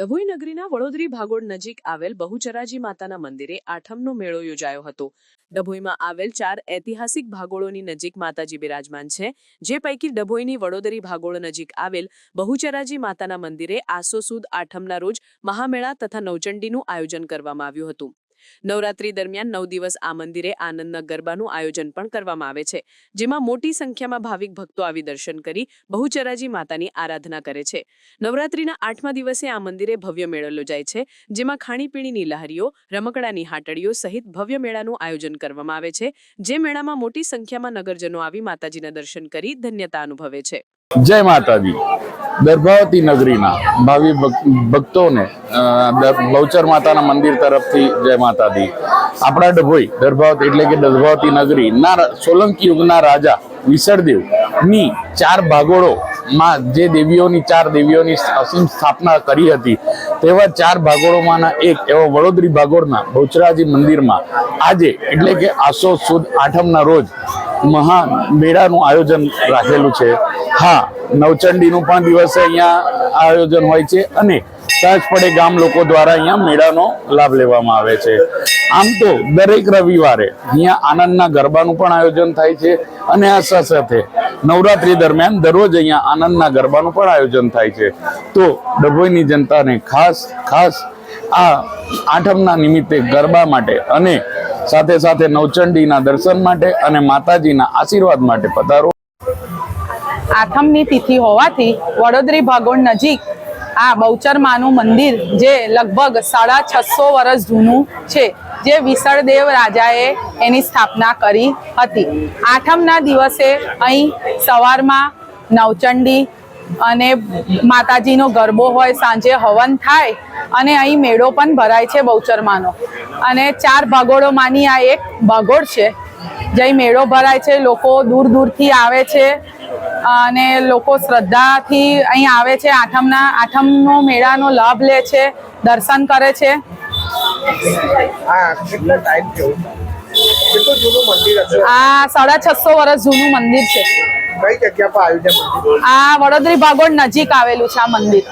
ડભોઈ નગરીના વડોદરી ભાગોળ નજીક આવેલ બહુચરાજી માતાના મંદિરે આઠમનો મેળો યોજાયો હતો. ડભોઈમાં આવેલ ચાર ઐતિહાસિક ભાગોળોની નજીક માતાજી બિરાજમાન છે. જે પૈકી ડભોઈની વડોદરી ભાગોળ નજીક આવેલ બહુચરાજી માતાના મંદિરે આસો સુદ આઠમના રોજ મહામેળા તથા નવચંડીનું આયોજન કરવામાં આવ્યું હતું. નવરાત્રી દરમિયાન નવ દિવસ આ મંદિરે આનંદના ગરબાનું આયોજન પણ કરવામાં આવે છે, જેમાં મોટી સંખ્યામાં ભાવિક ભક્તો આવી દર્શન કરી બહુચરાજી માતાની આરાધના કરે છે. નવરાત્રીના આઠમા દિવસે આ મંદિરે ભવ્ય મેળો યોજાય છે, જેમાં ખાણીપીણીની લહેરીઓ, રમકડાની હાટડીઓ સહિત ભવ્ય મેળાનું આયોજન કરવામાં આવે છે, જે મેળામાં મોટી સંખ્યામાં નગરજનો આવી માતાજીના દર્શન કરી ધન્યતા અનુભવે છે. જય માતાજી. દર્ભાવતી નગરીના ભાવિ ભક- ભક્તોને બહુચર માતાના મંદિર તરફથી જય માતાજી. આપણા ડભોઈ, દર્ભાવતી, એટલે કે દર્ભાવતી નગરી, ના સોલંકી યુગના રાજા વિસળદેવની ચાર ભાગોળો માં જે દેવીઓની, ચાર દેવીઓની અસીમ સ્થાપના કરી હતી, તેવા ચાર ભાગોળોમાંના એક એવો વડોદરી ભાગોળના બહુચરાજી મંદિરમાં આજે એટલે કે આસો સુદ આઠમના રોજ મહા મેળાનું આયોજન રાખેલું છે. હા, નવચંડીનું પણ દિવસે અહીંયા આયોજન હોય છે અને સહજ ગામ લોકો દ્વારા અહીંયા મેળાનો લાભ લેવામાં આવે છે. આમ તો દરેક રવિવારે અહીંયા આનંદના ગરબાનું પણ આયોજન થાય છે અને આ સાથે નવરાત્રી દરમિયાન દરરોજ અહીંયા આનંદના ગરબાનું પણ આયોજન થાય છે. તો ડભોઈની જનતાને ખાસ ખાસ આ આઠમના નિમિત્તે ગરબા માટે અને સાથે સાથે નવચંડીના દર્શન માટે અને માતાજીના આશીર્વાદ માટે પધારો. આઠમની તિથિ હોવાથી વડોદરી ભાગોળ નજીક આ બહુચરમાનું મંદિર જે લગભગ સાડા છસો વર્ષ જૂનું છે, જે વિસળદેવ રાજાએ એની સ્થાપના કરી હતી. આઠમના દિવસે અહીં સવારમાં નવચંડી અને માતાજીનો ગરબો હોય, સાંજે હવન થાય અને અહીં મેળો પણ ભરાય છે બહુચરમાનો. અને ચાર ભાગોળોમાંની આ એક ભાગોળ છે જે મેળો ભરાય છે, લોકો દૂર દૂરથી આવે છે અને લોકો શ્રદ્ધાથી અહીં આવે છે. આઠમના આઠમનો મેળાનો લાભ લે છે દર્શન કરે છે. આ સાડા છસો વર્ષ જૂનું મંદિર છે. કઈ જગ્યા પર આવ્યું છે આ વડોદરી ભાગોળ નજીક આવેલું છે આ મંદિર.